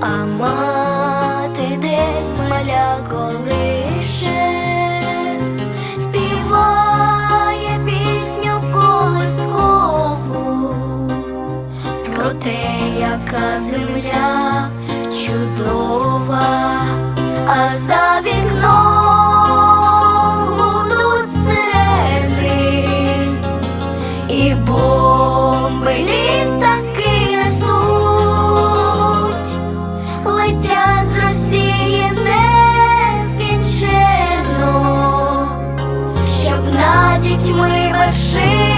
а мати десь маля колише, співає пісню колискову про те, яка земля чудова, а за вікном. ми большие.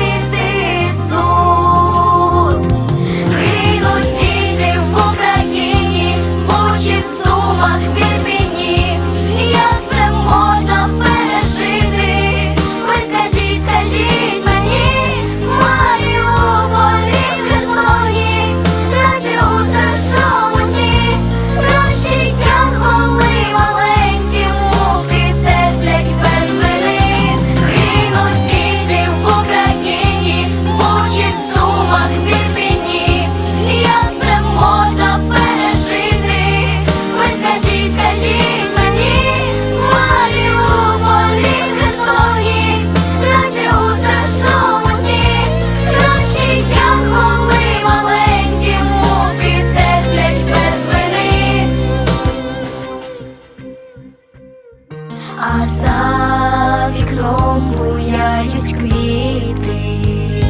а за вікном буяють квіти.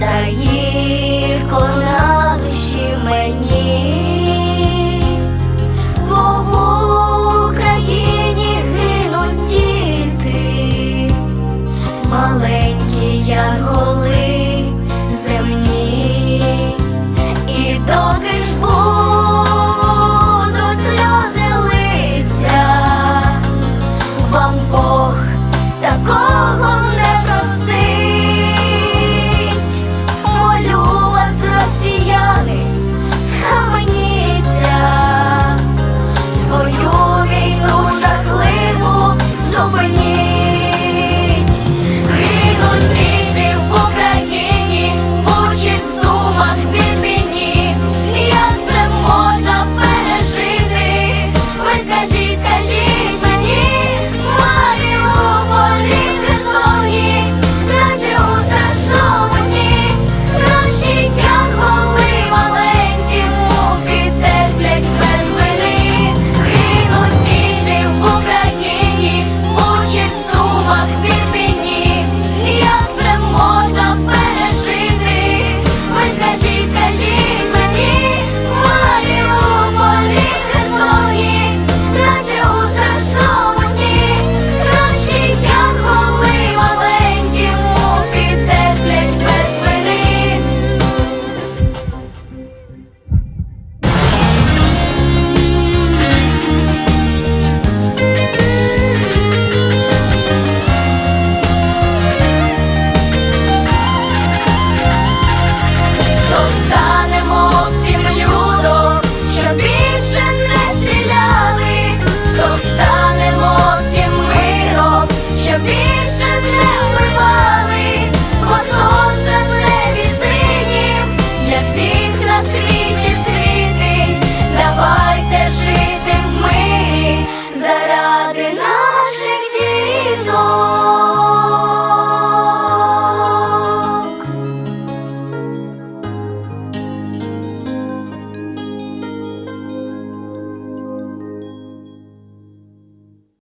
Та